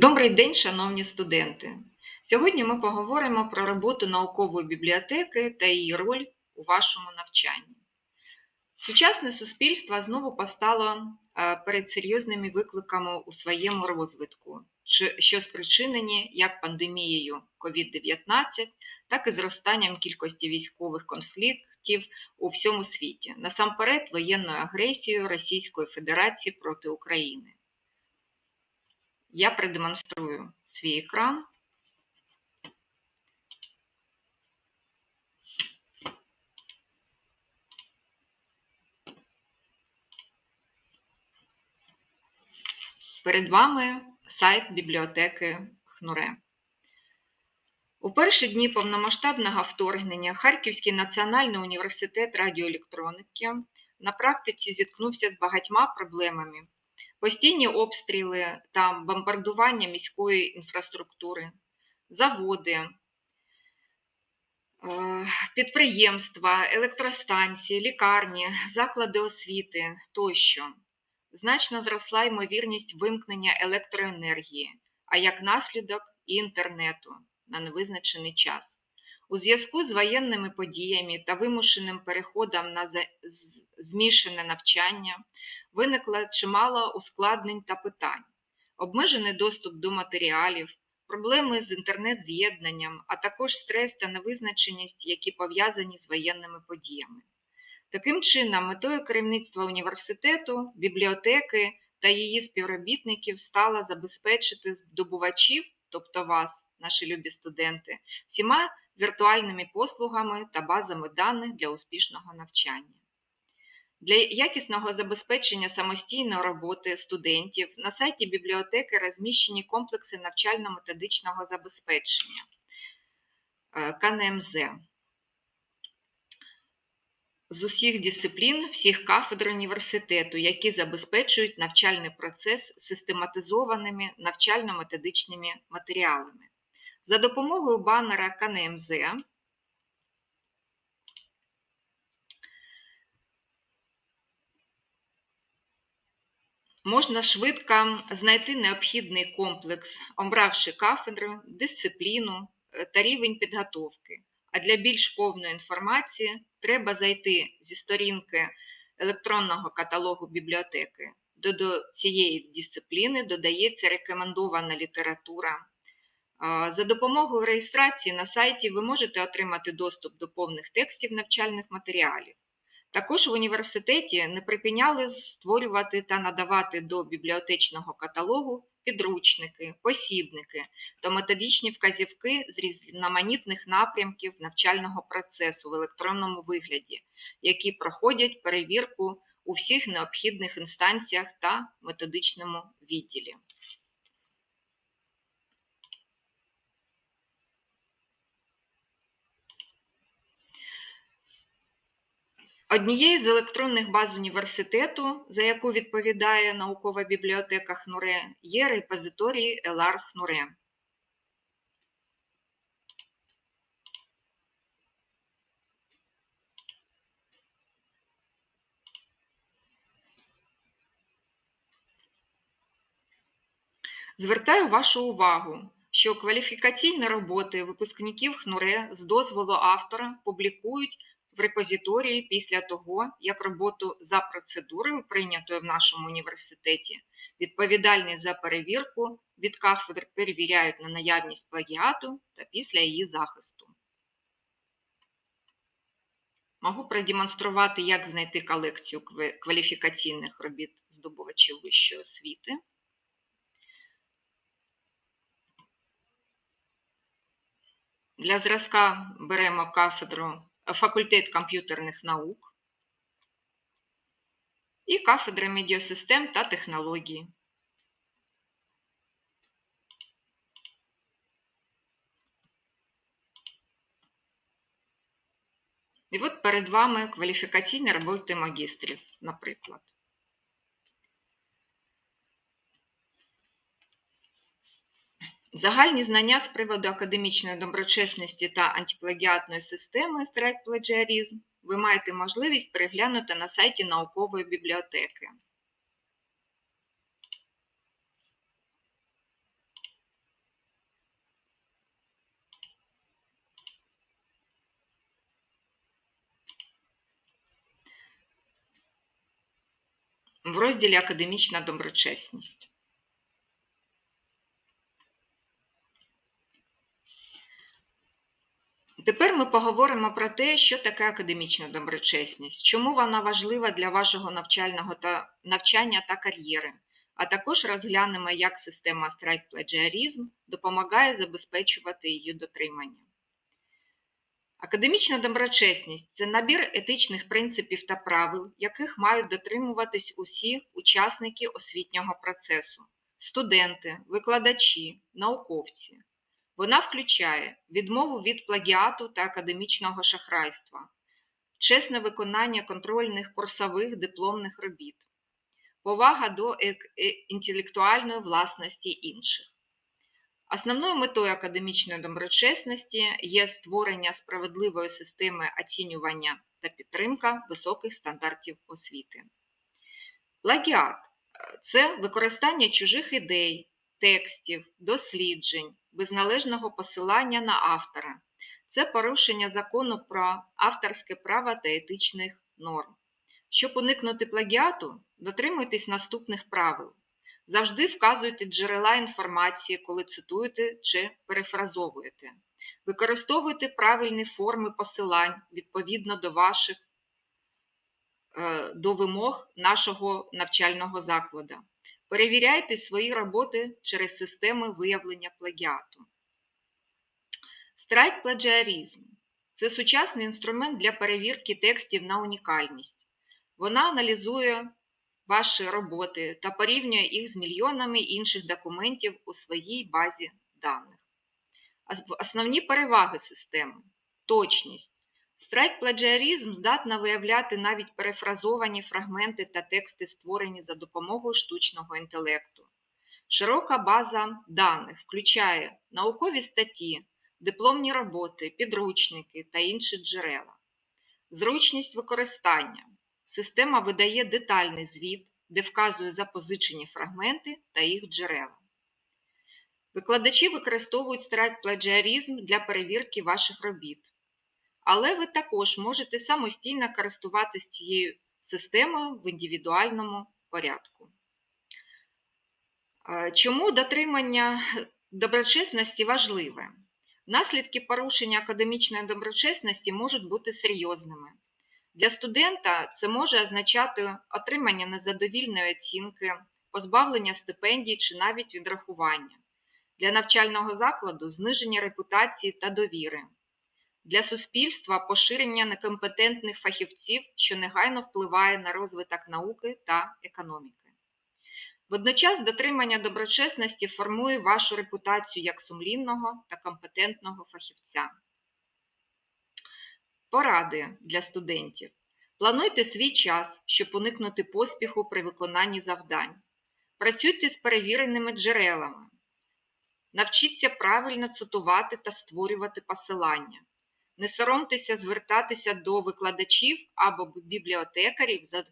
Добрий день, шановні студенти! Сьогодні ми поговоримо про роботу наукової бібліотеки та її роль у вашому навчанні. Сучасне суспільство знову постало е, перед серйозними викликами у своєму розвитку, що спричинені як пандемією COVID-19, так і зростанням кількості військових конфліктів у всьому світі, насамперед воєнною агресією Російської Федерації проти України. Я продемонструю свій екран. Перед вами сайт бібліотеки Хнуре. У перші дні повномасштабного вторгнення Харківський національний університет радіоелектроніки на практиці зіткнувся з багатьма проблемами, постійні обстріли та бомбардування міської інфраструктури, заводи, е, підприємства, електростанції, лікарні, заклади освіти тощо. Значно зросла ймовірність вимкнення електроенергії, а як наслідок і інтернету на невизначений час. У зв'язку з воєнними подіями та вимушеним переходом на змішане навчання виникло чимало ускладнень та питань, обмежений доступ до матеріалів, проблеми з інтернет-з'єднанням, а також стрес та невизначеність, які пов'язані з воєнними подіями. Таким чином, метою керівництва університету, бібліотеки та її співробітників стало забезпечити здобувачів, тобто вас, наші любі студенти, всіма віртуальними послугами та базами даних для успішного навчання. Для якісного забезпечення самостійної роботи студентів. На сайті бібліотеки розміщені комплекси навчально-методичного забезпечення. Е, КНМЗ. З усіх дисциплін, всіх кафедр університету, які забезпечують навчальний процес систематизованими навчально-методичними матеріалами. За допомогою банера КНМЗ можна швидко знайти необхідний комплекс, обравши кафедру, дисципліну е, та рівень підготовки. А для більш повної інформації треба зайти зі сторінки електронного каталогу бібліотеки. До, до цієї дисципліни додається рекомендована література. За допомогою реєстрації на сайті ви можете отримати доступ до повних текстів навчальних матеріалів. Також в університеті не припиняли створювати та надавати до бібліотечного каталогу підручники, посібники та методичні вказівки з різноманітних напрямків навчального процесу в електронному вигляді, які проходять перевірку у всіх необхідних інстанціях та методичному відділі. Однією з електронних баз університету, за яку відповідає наукова бібліотека ХНУРЕ, є репозиторій ЕЛАР ХНУРЕ. Звертаю вашу увагу, що кваліфікаційні роботи випускників ХНУРЕ з дозволу автора публікують репозиторії після того, як роботу за процедурою, прийнятою в нашому університеті, відповідальні за перевірку від кафедр перевіряють на наявність плагіату та після її захисту. Можу продемонструвати, як знайти колекцію кваліфікаційних робіт здобувачів вищої освіти. Для зразка беремо кафедру факультет комп'ютерних наук і кафедра медіасистем та технології. І от перед вами кваліфікаційні роботи магістрів, наприклад. Загальні знання з приводу академічної доброчесності та антиплагіатної системи страйк плагіарізм ви маєте можливість переглянути на сайті наукової бібліотеки. В розділі Академічна доброчесність. Тепер ми поговоримо про те, що таке академічна доброчесність, чому вона важлива для вашого навчального та навчання та кар'єри, а також розглянемо, як система страйк-плагіарізм допомагає забезпечувати її дотримання. Академічна доброчесність це набір етичних принципів та правил, яких мають дотримуватись усі учасники освітнього процесу студенти, викладачі, науковці. Вона включає відмову від плагіату та академічного шахрайства, чесне виконання контрольних курсових дипломних робіт, повага до е- інтелектуальної власності інших. Основною метою академічної доброчесності є створення справедливої системи оцінювання та підтримка високих стандартів освіти. Плагіат е, це використання чужих ідей, текстів, досліджень, без належного посилання на автора. Це порушення закону про авторське право та етичних норм. Щоб уникнути плагіату, дотримуйтесь наступних правил. Завжди вказуйте джерела інформації, коли цитуєте чи перефразовуєте. Використовуйте правильні форми посилань відповідно до ваших е, до вимог нашого навчального закладу. Перевіряйте свої роботи через системи виявлення плагіату. Страйк-плагіарізм це сучасний інструмент для перевірки текстів на унікальність. Вона аналізує ваші роботи та порівнює їх з мільйонами інших документів у своїй базі даних. Основні переваги системи точність. Страйк-плагіарізм здатна виявляти навіть перефразовані фрагменти та тексти, створені за допомогою штучного інтелекту. Широка база даних включає наукові статті, дипломні роботи, підручники та інші джерела. Зручність використання. Система видає детальний звіт, де вказує запозичені фрагменти та їх джерела. Викладачі використовують страйк-плагіарізм для перевірки ваших робіт. Але ви також можете самостійно користуватися цією системою в індивідуальному порядку. Е, Чому дотримання доброчесності важливе? Наслідки порушення академічної доброчесності можуть бути серйозними. Для студента це може означати отримання незадовільної оцінки, позбавлення стипендій чи навіть відрахування. Для навчального закладу зниження репутації та довіри. Для суспільства поширення некомпетентних фахівців, що негайно впливає на розвиток науки та економіки. Водночас дотримання доброчесності формує вашу репутацію як сумлінного та компетентного фахівця. Поради для студентів. Плануйте свій час, щоб уникнути поспіху при виконанні завдань. Працюйте з перевіреними джерелами. Навчіться правильно цитувати та створювати посилання. Не соромтеся звертатися до викладачів або бібліотекарів за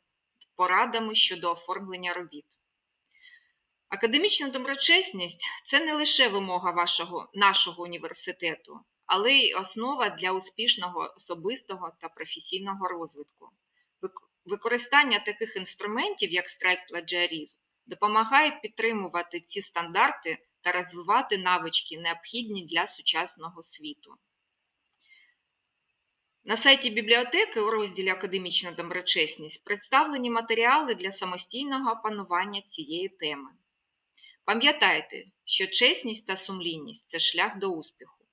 порадами щодо оформлення робіт. Академічна доброчесність це не лише вимога вашого, нашого університету, але й основа для успішного особистого та професійного розвитку. Використання таких інструментів, як страйк-плагіарізм, допомагає підтримувати ці стандарти та розвивати навички, необхідні для сучасного світу. На сайті бібліотеки у розділі Академічна доброчесність представлені матеріали для самостійного опанування цієї теми. Пам'ятайте, що чесність та сумлінність це шлях до успіху.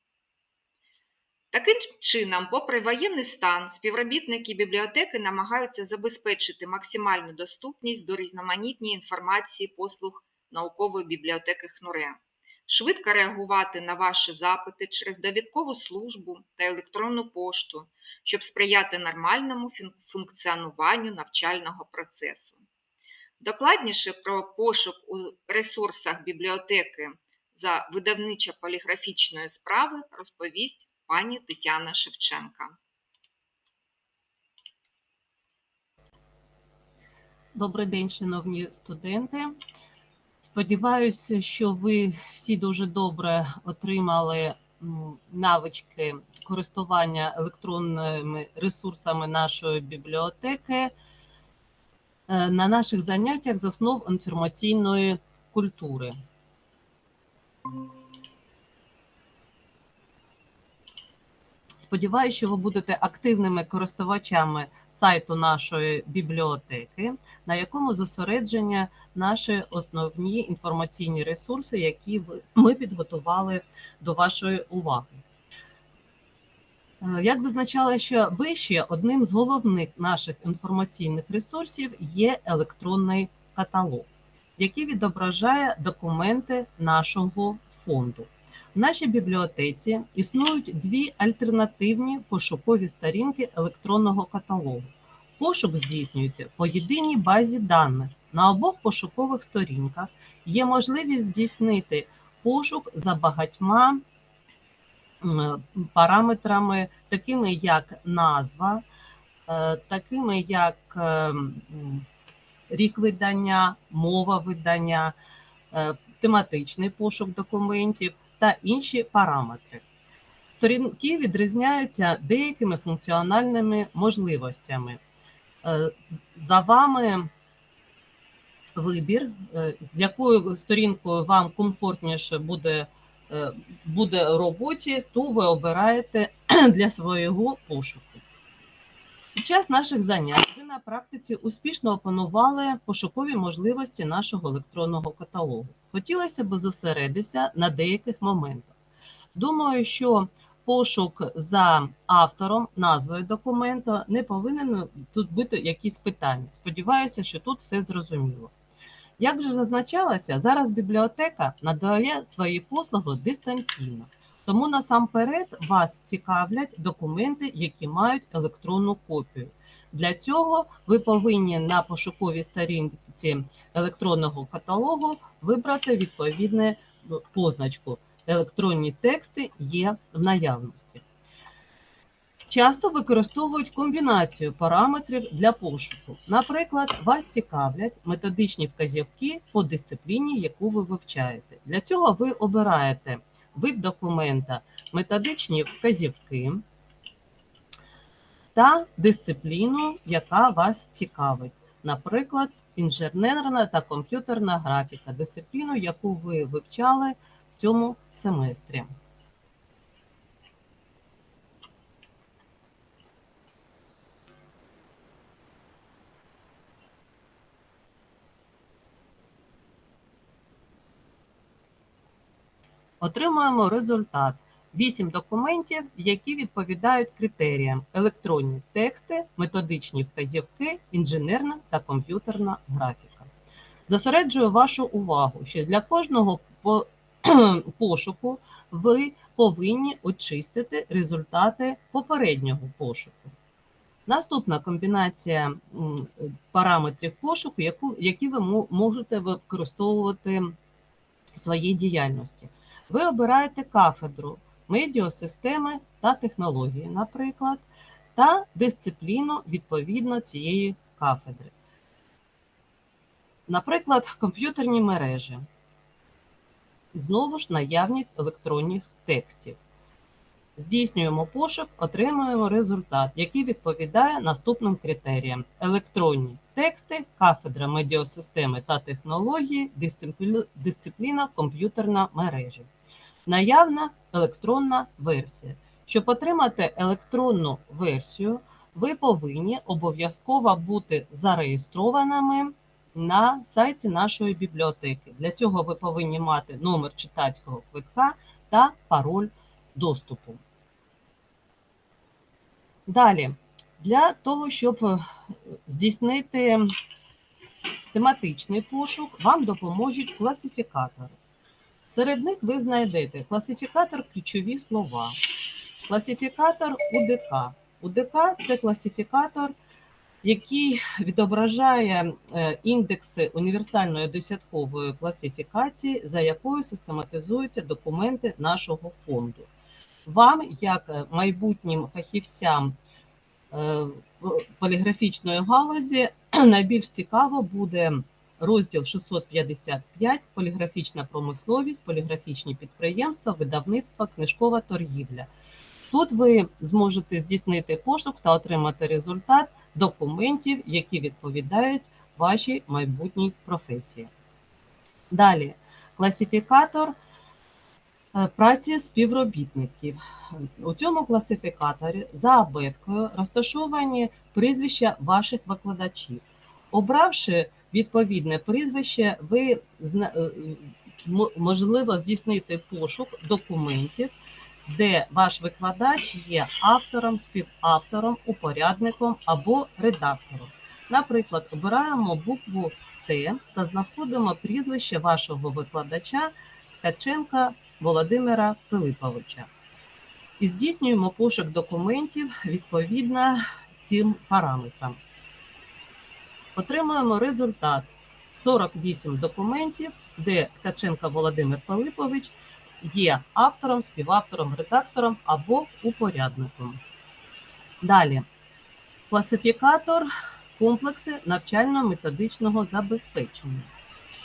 Таким чином, попри воєнний стан, співробітники бібліотеки намагаються забезпечити максимальну доступність до різноманітної інформації послуг наукової бібліотеки ХНУРЕ, швидко реагувати на ваші запити через довідкову службу та електронну пошту, щоб сприяти нормальному функціонуванню навчального процесу. Докладніше про пошук у ресурсах бібліотеки за видавничо-поліграфічної справи розповість пані Тетяна Шевченка. Добрий день, шановні студенти. Сподіваюся, що ви всі дуже добре отримали навички користування електронними ресурсами нашої бібліотеки. е, на наших заняттях з основ інформаційної культури. Сподіваюся, що ви будете активними користувачами сайту нашої бібліотеки, на якому зосередження наші основні інформаційні ресурси, які ми підготували до вашої уваги. Е, Як зазначала ще вище, одним з головних наших інформаційних ресурсів є електронний каталог, який відображає документи нашого фонду. В нашій бібліотеці існують дві альтернативні пошукові сторінки електронного каталогу. Пошук здійснюється по єдиній базі даних. На обох пошукових сторінках є можливість здійснити пошук за багатьма параметрами, такими як назва, е, такими як е, рік видання, мова видання, е, тематичний пошук документів та інші параметри. Сторінки відрізняються деякими функціональними можливостями. Е, За вами вибір, е, з якою сторінкою вам комфортніше буде, е, буде роботі, ту ви обираєте для свого пошуку. Під час наших занять на практиці успішно опанували пошукові можливості нашого електронного каталогу. Хотілося б зосередитися на деяких моментах. Думаю, що пошук за автором, назвою документа не повинен тут бути якісь питання. Сподіваюся, що тут все зрозуміло. Як вже зазначалося, зараз бібліотека надає свої послуги дистанційно. Тому насамперед вас цікавлять документи, які мають електронну копію. Для цього ви повинні на пошуковій сторінці електронного каталогу вибрати відповідну позначку. Електронні тексти є в наявності. Часто використовують комбінацію параметрів для пошуку. Наприклад, вас цікавлять методичні вказівки по дисципліні, яку ви вивчаєте. Для цього ви обираєте вид документа, методичні вказівки та дисципліну, яка вас цікавить. Наприклад, інженерна та комп'ютерна графіка, дисципліну, яку ви вивчали в цьому семестрі. Отримуємо результат. 8 документів, які відповідають критеріям: електронні тексти, методичні вказівки, інженерна та комп'ютерна графіка. Зосереджую вашу увагу, що для кожного по- пошуку ви повинні очистити результати попереднього пошуку. Наступна комбінація параметрів пошуку, які ви можете використовувати в своїй діяльності. Ви обираєте кафедру медіасистеми та технології, наприклад, та дисципліну відповідно цієї кафедри. Наприклад, комп'ютерні мережі. Знову ж наявність електронних текстів. Здійснюємо пошук, отримуємо результат, який відповідає наступним критеріям: електронні тексти, кафедра медіасистеми та технології, дисципліна комп'ютерна мережі. Наявна електронна версія. Щоб отримати електронну версію, ви повинні обов'язково бути зареєстрованими на сайті нашої бібліотеки. Для цього ви повинні мати номер читацького квитка та пароль доступу. Далі, для того, щоб е, здійснити тематичний пошук, вам допоможуть класифікатори. Серед них ви знайдете класифікатор ключові слова, класифікатор УДК. УДК це класифікатор, який відображає е, індекси універсальної десяткової класифікації, за якою систематизуються документи нашого фонду. Вам, як е, майбутнім фахівцям е, поліграфічної галузі, найбільш цікаво буде розділ 655 поліграфічна промисловість, поліграфічні підприємства, видавництва, книжкова торгівля. Тут ви зможете здійснити пошук та отримати результат документів, які відповідають вашій майбутній професії. Далі, класифікатор е, праці співробітників. У цьому класифікаторі за абеткою розташовані прізвища ваших викладачів. Обравши відповідне прізвище, ви е, можливо здійснити пошук документів, де ваш викладач є автором, співавтором, упорядником або редактором. Наприклад, обираємо букву Т та знаходимо прізвище вашого викладача Ткаченка Володимира Пилиповича. І здійснюємо пошук документів відповідно цим параметрам. Отримуємо результат 48 документів, де Ткаченко Володимир Пилипович є автором, співавтором, редактором або упорядником. Далі. Класифікатор комплекси навчально-методичного забезпечення.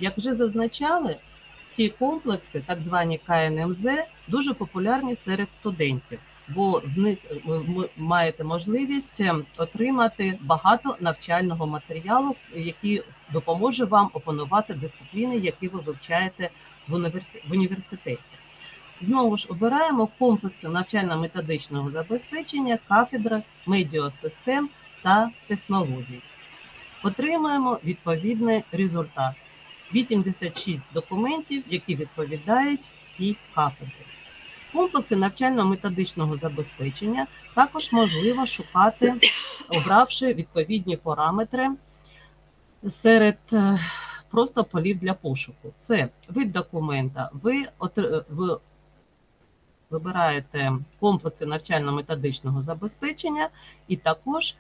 Як вже зазначали, ці комплекси, так звані КНМЗ, дуже популярні серед студентів, бо в них е, ви маєте можливість е, отримати багато навчального матеріалу, який допоможе вам опанувати дисципліни, які ви вивчаєте в університеті. Знову ж обираємо комплекси навчально-методичного забезпечення, кафедра, медіасистем та технологій. Отримаємо відповідний результат. 86 документів, які відповідають цій кафедрі. Комплекси навчально-методичного забезпечення також можливо шукати, обравши відповідні параметри серед е, просто полів для пошуку. Це вид документа, ви, ви вибираєте комплекси навчально-методичного забезпечення і також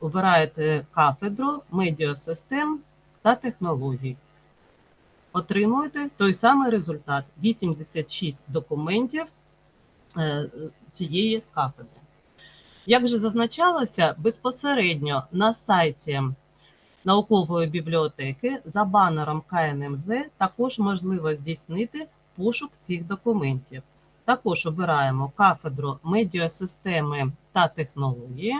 обираєте кафедру медіасистем та технологій. Отримуєте той самий результат 86 документів е, цієї кафедри. Як вже зазначалося, безпосередньо на сайті наукової бібліотеки за банером КНМЗ також можливо здійснити пошук цих документів. Також обираємо кафедру медіасистеми та технології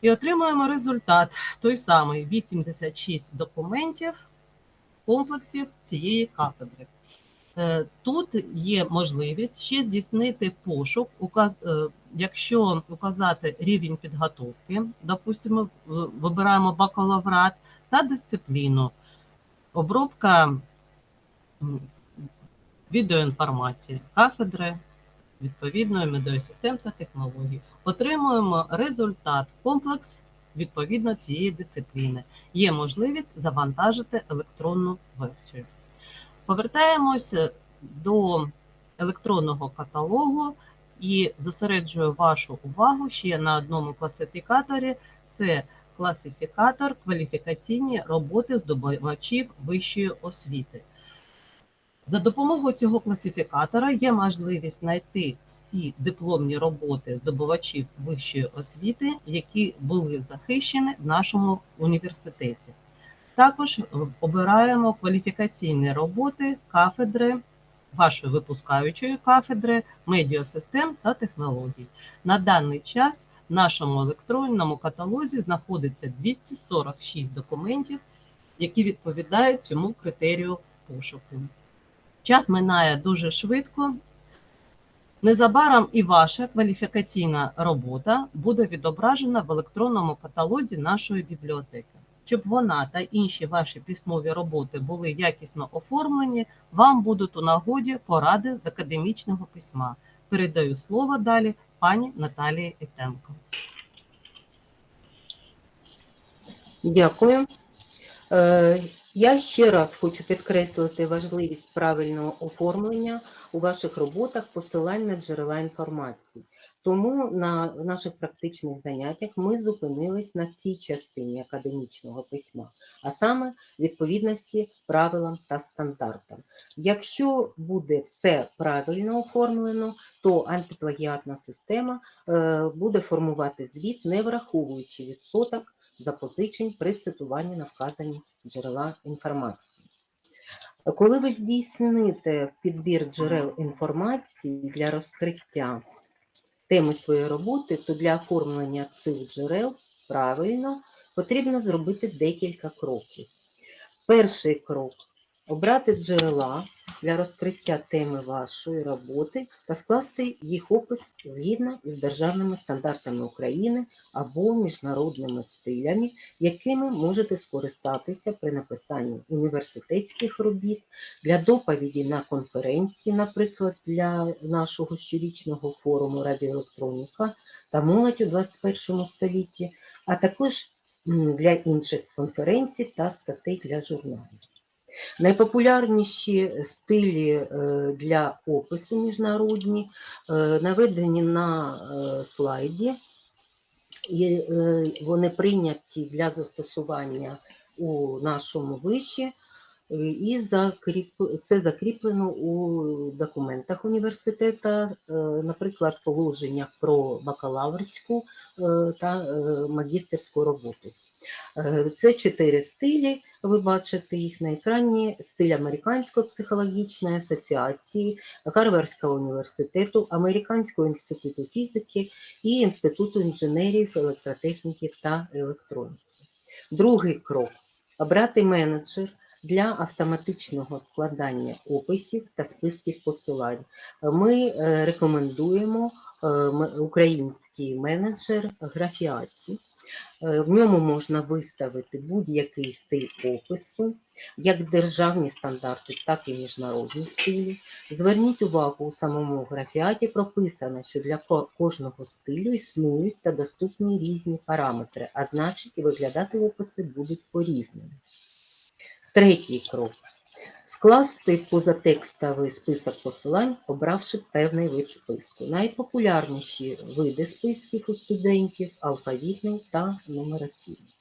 і отримуємо результат той самий 86 документів комплексів цієї кафедри. Е, Тут є можливість ще здійснити пошук, е, якщо указати рівень підготовки, допустимо, вибираємо бакалаврат та дисципліну, обробка відеоінформації, кафедри відповідної медіасистем та технологій. Отримуємо результат, комплекс відповідно цієї дисципліни. Є можливість завантажити електронну версію. Повертаємося до електронного каталогу і зосереджую вашу увагу ще на одному класифікаторі. Це класифікатор кваліфікаційні роботи здобувачів вищої освіти. За допомогою цього класифікатора є можливість знайти всі дипломні роботи здобувачів вищої освіти, які були захищені в нашому університеті. Також обираємо кваліфікаційні роботи кафедри вашої випускаючої кафедри медіасистем та технологій. На даний час в нашому електронному каталозі знаходиться 246 документів, які відповідають цьому критерію пошуку. Час минає дуже швидко. Незабаром і ваша кваліфікаційна робота буде відображена в електронному каталозі нашої бібліотеки. Щоб вона та інші ваші письмові роботи були якісно оформлені, вам будуть у нагоді поради з академічного письма. Передаю слово далі пані Наталії Ітенко. Дякую. Я ще раз хочу підкреслити важливість правильного оформлення у ваших роботах посилань на джерела інформації. Тому на наших практичних заняттях ми зупинились на цій частині академічного письма, а саме відповідності правилам та стандартам. Якщо буде все правильно оформлено, то антиплагіатна система е, буде формувати звіт, не враховуючи відсоток запозичень при цитуванні на вказані джерела інформації. Коли ви здійсните підбір джерел інформації для розкриття теми своєї роботи, то для оформлення цих джерел правильно потрібно зробити декілька кроків. Перший крок обрати джерела для розкриття теми вашої роботи та скласти їх опис згідно із державними стандартами України або міжнародними стилями, якими можете скористатися при написанні університетських робіт, для доповіді на конференції, наприклад, для нашого щорічного форуму радіоелектроніка та молодь у 21 столітті, а також для інших конференцій та статей для журналів. Найпопулярніші стилі е, для опису міжнародні е, наведені на е, слайді, і вони прийняті для застосування у нашому виші, і це закріплено у документах університету, наприклад, положеннях про бакалаврську та магістерську роботу. Е, Це чотири стилі. Ви бачите їх на екрані. Стиль Американської психологічної асоціації, Гарвардського університету, Американського інституту фізики і Інституту інженерів, електротехніки та електроніки. Другий крок обрати менеджер для автоматичного складання описів та списків посилань. Ми е, рекомендуємо е, український менеджер Графіаті. Е, В ньому можна виставити будь-який стиль опису, як державні стандарти, так і міжнародні стилі. Зверніть увагу, у самому графіаті прописано, що для кожного стилю існують та доступні різні параметри, а значить і виглядати описи будуть по-різному. Третій крок. Скласти позатекстовий список посилань, обравши певний вид списку. Найпопулярніші види списків у студентів алфавітний та нумераційний.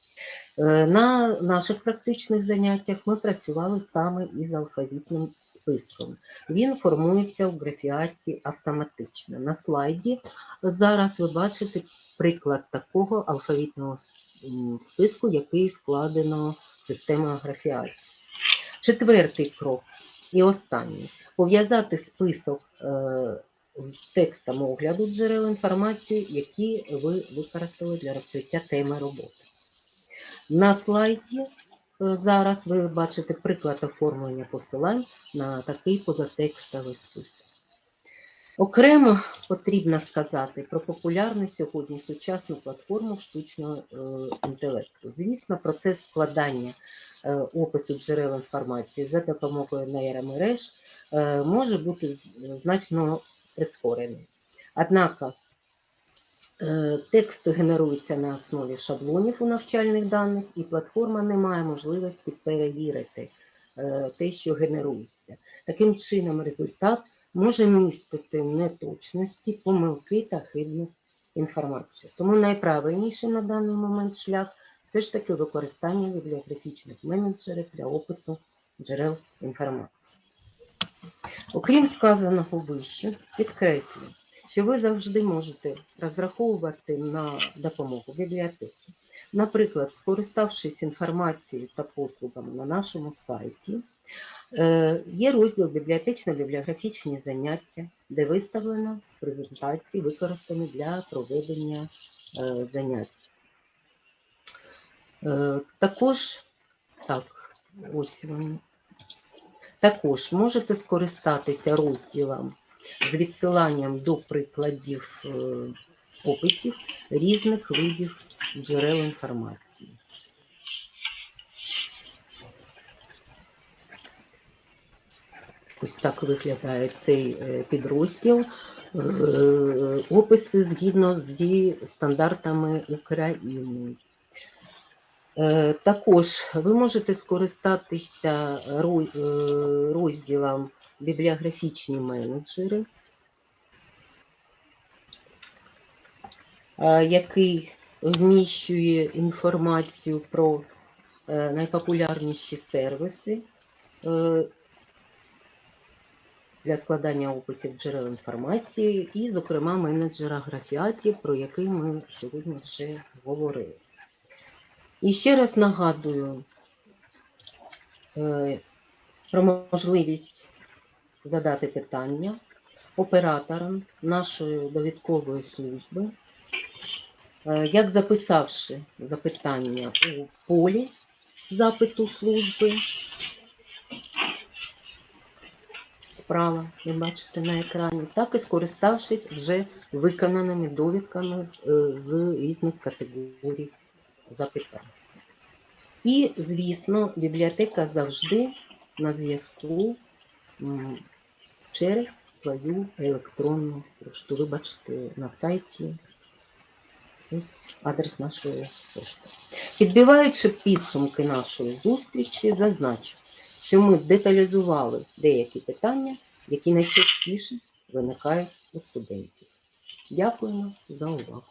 Е, На наших практичних заняттях ми працювали саме із алфавітним списком. Він формується у графіаті автоматично. На слайді зараз ви бачите приклад такого алфавітного списку, який складено системою графіаті. Четвертий крок і останній пов'язати список е, з текстом огляду джерел інформації, які ви використали для розкриття теми роботи. На слайді е, зараз ви бачите приклад оформлення посилань на такий позатекстовий список. Окремо потрібно сказати про популярну сьогодні сучасну платформу штучного е, інтелекту. Звісно, процес складання е, опису джерел інформації за допомогою нейромереж е, може бути значно прискорений. Однак текст генерується на основі шаблонів у навчальних даних, і платформа не має можливості перевірити те, що генерується. Таким чином, результат може містити неточності, помилки та хибну інформацію. Тому найправильніший на даний момент шлях все ж таки використання бібліографічних менеджерів для опису джерел інформації. Окрім сказаного вище, підкреслюю, що ви завжди можете розраховувати на допомогу бібліотеки. Наприклад, скориставшись інформацією та послугами на нашому сайті, Е, Є розділ бібліотечно-бібліографічні заняття, де виставлено презентації, використані для проведення е, занять. Е, Також, так, ось вони. Також можете скористатися розділом з відсиланням до прикладів описів різних видів джерел інформації. Ось так виглядає цей е, підрозділ. Е, Описи згідно зі стандартами України. Е, Також ви можете скористатися розділом бібліографічні менеджери, який вміщує інформацію про е, найпопулярніші сервіси е, для складання описів джерел інформації і, зокрема, менеджера графіатів, про який ми сьогодні вже говорили. І ще раз нагадую е, про можливість задати питання операторам нашої довідкової служби Е, Як записавши запитання у полі запиту служби, справа, ви бачите на екрані, так і скориставшись вже виконаними довідками е, з різних категорій запитань. І, звісно, бібліотека завжди на зв'язку через свою електронну пошту. Ви бачите на сайті ось адрес нашої пошти. Підбиваючи підсумки нашої зустрічі, зазначу, що ми деталізували деякі питання, які найчастіше виникають у студентів. Дякуємо за увагу.